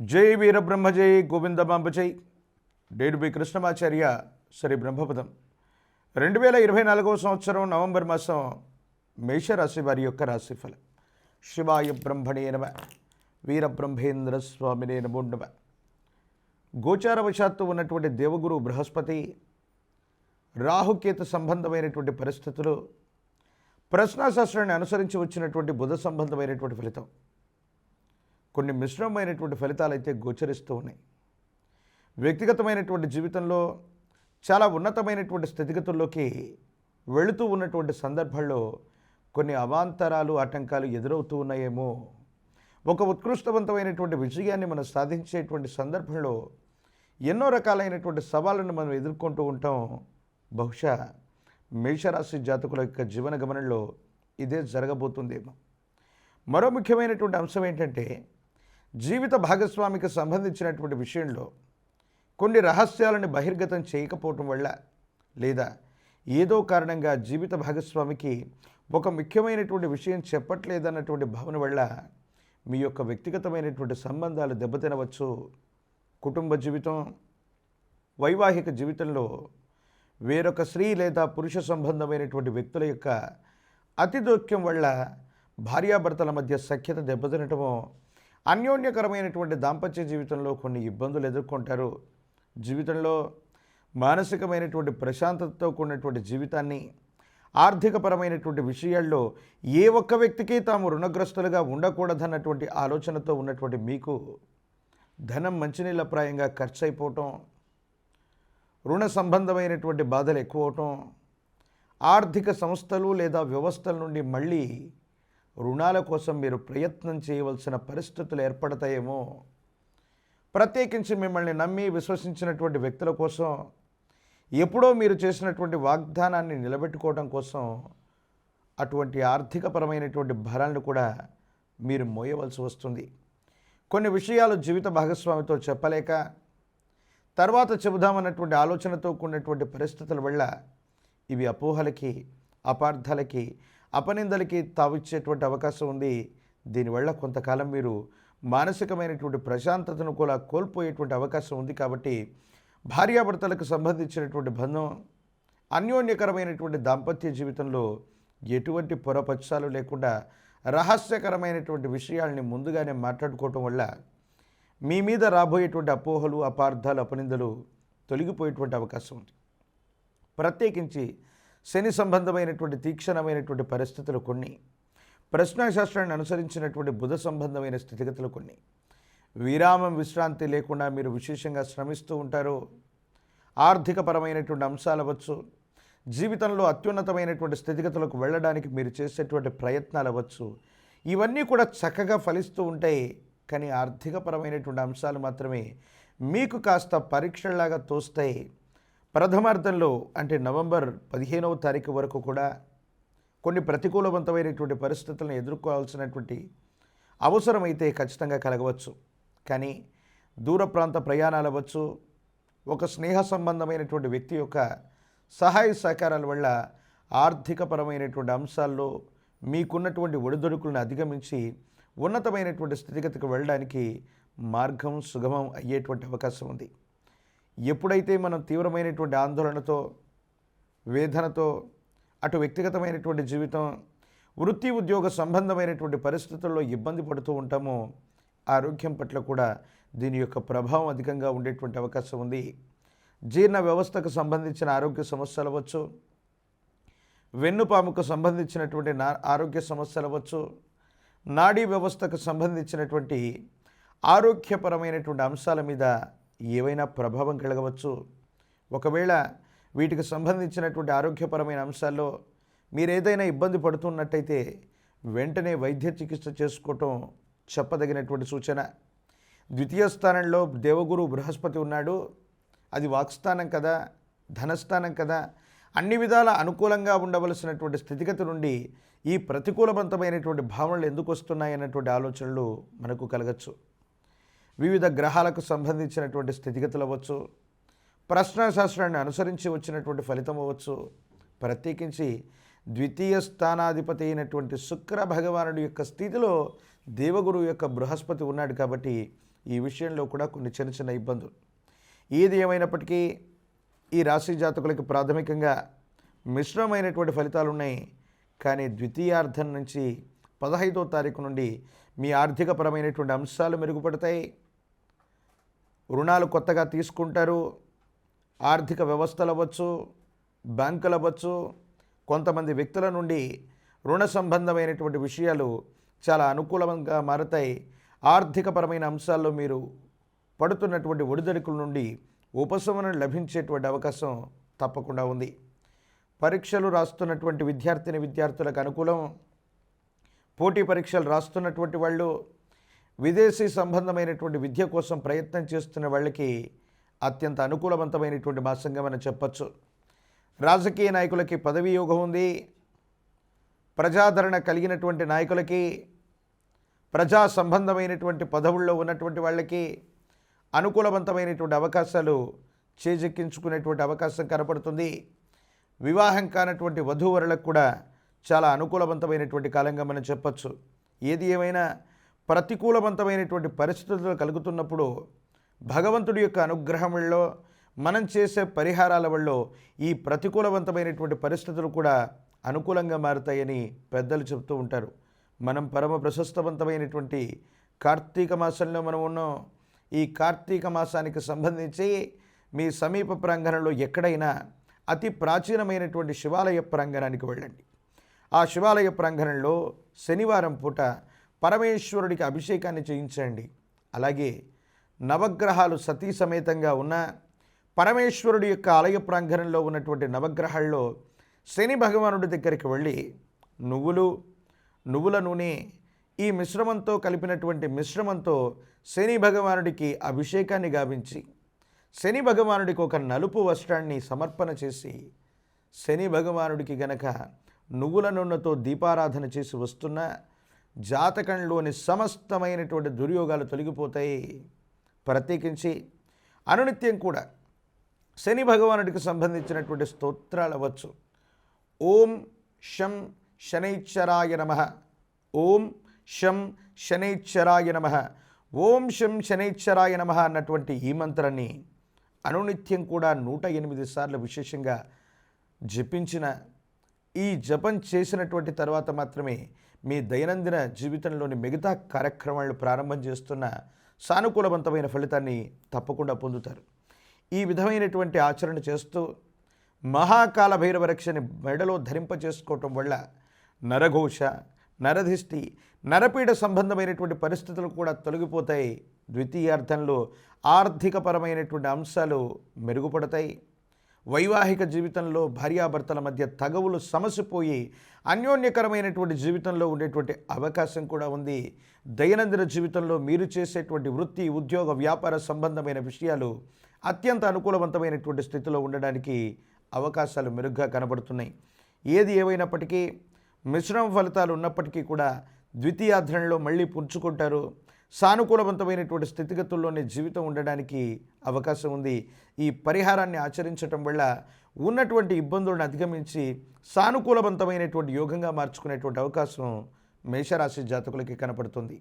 జై వీరబ్రహ్మ జై గోవిందమాంబ జై. డేడు బి కృష్ణమాచార్య శ్రీ బ్రహ్మపదం. రెండు వేల ఇరవై నాలుగవ సంవత్సరం నవంబర్ మాసం మేషరాశి వారి యొక్క రాశిఫలం శివాయ బ్రహ్మణే నమ వీరబ్రహ్మేంద్ర స్వామినే నమో నమ. గోచారవశాత్తు ఉన్నటువంటి దేవగురు బృహస్పతి రాహుకేత సంబంధమైనటువంటి పరిస్థితులు ప్రశ్నాశాస్త్రాన్ని అనుసరించి వచ్చినటువంటి బుధ సంబంధమైనటువంటి ఫలితం. కొన్ని మిశ్రమమైనటువంటి ఫలితాలు అయితే గోచరిస్తూ ఉన్నాయి. వ్యక్తిగతమైనటువంటి జీవితంలో చాలా ఉన్నతమైనటువంటి స్థితిగతుల్లోకి వెళుతూ ఉన్నటువంటి సందర్భాల్లో కొన్ని అవాంతరాలు ఆటంకాలు ఎదురవుతూ ఉన్నాయేమో. ఒక ఉత్కృష్టవంతమైనటువంటి విజయాన్ని మనం సాధించేటువంటి సందర్భంలో ఎన్నో రకాలైనటువంటి సవాళ్ళను మనం ఎదుర్కొంటూ ఉంటాం. బహుశా మేషరాశి జాతకుల యొక్క జీవన గమనంలో ఇదే జరగబోతుందేమో. మరో ముఖ్యమైనటువంటి అంశం ఏంటంటే జీవిత భాగస్వామికి సంబంధించినటువంటి విషయంలో కొన్ని రహస్యాలను బహిర్గతం చేయకపోవటం వల్ల లేదా ఏదో కారణంగా జీవిత భాగస్వామికి ఒక ముఖ్యమైనటువంటి విషయం చెప్పట్లేదన్నటువంటి భావన వల్ల మీ యొక్క వ్యక్తిగతమైనటువంటి సంబంధాలు దెబ్బతినవచ్చు. కుటుంబ జీవితం వైవాహిక జీవితంలో వేరొక స్త్రీ లేదా పురుష సంబంధమైనటువంటి వ్యక్తుల యొక్క అతి దోక్యం వల్ల భార్యాభర్తల మధ్య సఖ్యత దెబ్బతినటమో అన్యోన్యకరమైనటువంటి దాంపత్య జీవితంలో కొన్ని ఇబ్బందులు ఎదుర్కొంటారు. జీవితంలో మానసికమైనటువంటి ప్రశాంతతతో కూడినటువంటి జీవితాన్ని ఆర్థికపరమైనటువంటి విషయాల్లో ఏ ఒక్క వ్యక్తికి తాము రుణగ్రస్తులుగా ఉండకూడదన్నటువంటి ఆలోచనతో ఉన్నటువంటి మీకు ధనం మంచినీళ్ళప్రాయంగా ఖర్చు అయిపోవటం రుణ సంబంధమైనటువంటి బాధలు ఎక్కువ అవటం ఆర్థిక సంస్థలు లేదా వ్యవస్థల నుండి మళ్ళీ రుణాల కోసం మీరు ప్రయత్నం చేయవలసిన పరిస్థితులు ఏర్పడతాయేమో. ప్రత్యేకించి మిమ్మల్ని నమ్మి విశ్వసించినటువంటి వ్యక్తుల కోసం ఎప్పుడో మీరు చేసినటువంటి వాగ్దానాన్ని నిలబెట్టుకోవడం కోసం అటువంటి ఆర్థికపరమైనటువంటి భారాలను కూడా మీరు మోయవలసి వస్తుంది. కొన్ని విషయాలు జీవిత భాగస్వామితో చెప్పలేక తర్వాత చెబుదామన్నటువంటి ఆలోచనతో కూడినటువంటి పరిస్థితుల వల్ల ఇవి అపోహలకి అపార్థాలకి అపనిందలకి తావిచ్చేటువంటి అవకాశం ఉంది. దీనివల్ల కొంతకాలం మీరు మానసికమైనటువంటి ప్రశాంతతను కూడా కోల్పోయేటువంటి అవకాశం ఉంది కాబట్టి భార్యాభర్తలకు సంబంధించినటువంటి బంధం అన్యోన్యకరమైనటువంటి దాంపత్య జీవితంలో ఎటువంటి పొరపక్షాలు లేకుండా రహస్యకరమైనటువంటి విషయాల్ని ముందుగానే మాట్లాడుకోవటం వల్ల మీ మీద రాబోయేటువంటి అపోహలు అపార్థాలు అపనిందలు తొలగిపోయేటువంటి అవకాశం ఉంది. ప్రత్యేకించి శని సంబంధమైనటువంటి తీక్షణమైనటువంటి పరిస్థితులు కొన్ని. ప్రశ్నాశాస్త్రాన్ని అనుసరించినటువంటి బుధ సంబంధమైన స్థితిగతులు కొన్ని. విరామం విశ్రాంతి లేకుండా మీరు విశేషంగా శ్రమిస్తూ ఉంటారు. ఆర్థికపరమైనటువంటి అంశాలు అవ్వచ్చు. జీవితంలో అత్యున్నతమైనటువంటి స్థితిగతులకు వెళ్ళడానికి మీరు చేసేటువంటి ప్రయత్నాలు అవ్వచ్చు. ఇవన్నీ కూడా చక్కగా ఫలిస్తూ ఉంటాయి. కానీ ఆర్థికపరమైనటువంటి అంశాలు మాత్రమే మీకు కాస్త పరీక్షలాగా తోస్తాయి. ప్రథమార్థంలో అంటే నవంబర్ పదిహేనవ తారీఖు వరకు కూడా కొన్ని ప్రతికూలవంతమైనటువంటి పరిస్థితులను ఎదుర్కోవాల్సినటువంటి అవసరమైతే ఖచ్చితంగా కలగవచ్చు. కానీ దూర ప్రాంత ప్రయాణాలు అవ్వచ్చు ఒక స్నేహ సంబంధమైనటువంటి వ్యక్తి యొక్క సహాయ సహకారాల వల్ల ఆర్థికపరమైనటువంటి అంశాల్లో మీకున్నటువంటి ఒడిదొడుకులను అధిగమించి ఉన్నతమైనటువంటి స్థితిగతికి వెళ్ళడానికి మార్గం సుగమం అయ్యేటువంటి అవకాశం ఉంది. ఎప్పుడైతే మనం తీవ్రమైనటువంటి ఆందోళనతో వేదనతో అటు వ్యక్తిగతమైనటువంటి జీవితం వృత్తి ఉద్యోగ సంబంధమైనటువంటి పరిస్థితుల్లో ఇబ్బంది పడుతూ ఉంటామో ఆరోగ్యం పట్ల కూడా దీని యొక్క ప్రభావం అధికంగా ఉండేటువంటి అవకాశం ఉంది. జీర్ణ వ్యవస్థకు సంబంధించిన ఆరోగ్య సమస్యలు అవ్వచ్చు. వెన్నుపాముకు సంబంధించినటువంటి నా ఆరోగ్య సమస్యలు అవ్వచ్చు. నాడీ వ్యవస్థకు సంబంధించినటువంటి ఆరోగ్యపరమైనటువంటి అంశాల మీద ఏవైనా ప్రభావం కలగవచ్చు. ఒకవేళ వీటికి సంబంధించినటువంటి ఆరోగ్యపరమైన అంశాల్లో మీరు ఏదైనా ఇబ్బంది పడుతున్నట్టయితే వెంటనే వైద్య చికిత్స చేసుకోవటం చెప్పదగినటువంటి సూచన. ద్వితీయ స్థానంలో దేవగురు బృహస్పతి ఉన్నాడు. అది వాక్స్థానం కదా ధనస్థానం కదా. అన్ని విధాల అనుకూలంగా ఉండవలసినటువంటి స్థితిగతి నుండి ఈ ప్రతికూలవంతమైనటువంటి భావనలు ఎందుకు వస్తున్నాయి అన్నటువంటి ఆలోచనలు మనకు కలగచ్చు. వివిధ గ్రహాలకు సంబంధించినటువంటి స్థితిగతులు అవ్వచ్చు. ప్రశ్నశాస్త్రాన్ని అనుసరించి వచ్చినటువంటి ఫలితం అవ్వచ్చు. ప్రత్యేకించి ద్వితీయ స్థానాధిపతి అయినటువంటి శుక్ర భగవానుడి యొక్క స్థితిలో దేవగురువు యొక్క బృహస్పతి ఉన్నాడు కాబట్టి ఈ విషయంలో కూడా కొన్ని చిన్న చిన్న ఇబ్బందులు. ఏది ఏమైనప్పటికీ ఈ రాశి జాతకులకి ప్రాథమికంగా మిశ్రమైనటువంటి ఫలితాలు ఉన్నాయి. కానీ ద్వితీయార్థం నుంచి పదహైదో తారీఖు నుండి మీ ఆర్థికపరమైనటువంటి అంశాలు మెరుగుపడతాయి. రుణాలు కొత్తగా తీసుకుంటారు ఆర్థిక వ్యవస్థలు అవ్వచ్చు బ్యాంకులు అవ్వచ్చు కొంతమంది వ్యక్తుల నుండి రుణ సంబంధమైనటువంటి విషయాలు చాలా అనుకూలంగా మారతాయి. ఆర్థికపరమైన అంశాల్లో మీరు పడుతున్నటువంటి ఒడిదడుకుల నుండి ఉపశమనం లభించేటువంటి అవకాశం తప్పకుండా ఉంది. పరీక్షలు రాస్తున్నటువంటి విద్యార్థిని విద్యార్థులకు అనుకూలం. పోటీ పరీక్షలు రాస్తున్నటువంటి వాళ్ళు విదేశీ సంబంధమైనటువంటి విద్య కోసం ప్రయత్నం చేస్తున్న వాళ్ళకి అత్యంత అనుకూలవంతమైనటువంటి మాసంగా మనం చెప్పచ్చు. రాజకీయ నాయకులకి పదవీ యోగం ఉంది. ప్రజాదరణ కలిగినటువంటి నాయకులకి ప్రజా సంబంధమైనటువంటి పదవుల్లో ఉన్నటువంటి వాళ్ళకి అనుకూలవంతమైనటువంటి అవకాశాలు చేజెక్కించుకునేటువంటి అవకాశం కనపడుతుంది. వివాహం కానటువంటి వధూవరులకు కూడా చాలా అనుకూలవంతమైనటువంటి కాలంగా మనం చెప్పచ్చు. ఏది ఏమైనా ప్రతికూలవంతమైనటువంటి పరిస్థితులు కలుగుతున్నప్పుడు భగవంతుడి యొక్క అనుగ్రహం వల్ల మనం చేసే పరిహారాల వల్ల ఈ ప్రతికూలవంతమైనటువంటి పరిస్థితులు కూడా అనుకూలంగా మారుతాయని పెద్దలు చెబుతూ ఉంటారు. మనం పరమ ప్రశస్తవంతమైనటువంటి కార్తీక మాసంలో మనం ఉన్నాం. ఈ కార్తీక మాసానికి సంబంధించి మీ సమీప ప్రాంగణంలో ఎక్కడైనా అతి ప్రాచీనమైనటువంటి శివాలయ ప్రాంగణానికి వెళ్ళండి. ఆ శివాలయ ప్రాంగణంలో శనివారం పూట పరమేశ్వరుడికి అభిషేకాన్ని చేయించండి. అలాగే నవగ్రహాలు సతీ సమేతంగా ఉన్న పరమేశ్వరుడి యొక్క ఆలయ ప్రాంగణంలో ఉన్నటువంటి నవగ్రహాల్లో శని భగవానుడి దగ్గరికి వెళ్ళి నువ్వులు నువ్వుల నూనె ఈ మిశ్రమంతో కలిపినటువంటి మిశ్రమంతో శని భగవానుడికి అభిషేకాన్ని గావించి శని భగవానుడికి ఒక నలుపు వస్త్రాన్ని సమర్పణ చేసి శని భగవానుడికి గనక నువ్వుల నూనెతో దీపారాధన చేసి వస్తున్న జాతకంలోని సమస్తమైనటువంటి దుర్యోగాలు తొలగిపోతాయి. ప్రత్యేకించి అనునిత్యం కూడా శని భగవానుడికి సంబంధించినటువంటి స్తోత్రాలు అవ్వచ్చు. ఓం శం శనైశ్చరాయ నమ. ఓం శం శనైశ్చరాయ నమ. ఓం శం శనైశ్చరాయ నమ అన్నటువంటి ఈ మంత్రాన్ని అనునిత్యం కూడా నూట ఎనిమిది సార్లు విశేషంగా జపించిన ఈ జపం చేసినటువంటి తర్వాత మాత్రమే మీ దైనందిన జీవితంలోని మిగతా కార్యక్రమాలను ప్రారంభం చేస్తున్న సానుకూలవంతమైన ఫలితాన్ని తప్పకుండా పొందుతారు. ఈ విధమైనటువంటి ఆచరణ చేస్తూ మహాకాల భైరవ రక్షని మెడలో ధరింప చేసుకోవటం వల్ల నరఘోష నరధిష్టి నరపీడ సంబంధమైనటువంటి పరిస్థితులు కూడా తొలగిపోతాయి. ద్వితీయార్థంలో ఆర్థికపరమైనటువంటి అంశాలు మెరుగుపడతాయి. వైవాహిక జీవితంలో భార్యాభర్తల మధ్య తగవులు సమసిపోయి అన్యోన్యకరమైనటువంటి జీవితంలో ఉండేటువంటి అవకాశం కూడా ఉంది. దైనందిన జీవితంలో మీరు చేసేటువంటి వృత్తి ఉద్యోగ వ్యాపార సంబంధమైన విషయాలు అత్యంత అనుకూలవంతమైనటువంటి స్థితిలో ఉండడానికి అవకాశాలు మెరుగ్గా కనబడుతున్నాయి. ఏది ఏమైనప్పటికీ మిశ్రమ ఫలితాలు ఉన్నప్పటికీ కూడా ద్వితీయాధ్రణలో మళ్ళీ పుంజుకుంటారు. సానుకూలవంతమైనటువంటి స్థితిగతుల్లోనే జీవితం ఉండడానికి అవకాశం ఉంది. ఈ పరిహారాన్ని ఆచరించటం వల్ల ఉన్నటువంటి ఇబ్బందులను అధిగమించి సానుకూలవంతమైనటువంటి యోగంగా మార్చుకునేటువంటి అవకాశం మేషరాశి జాతకులకి కనపడుతుంది.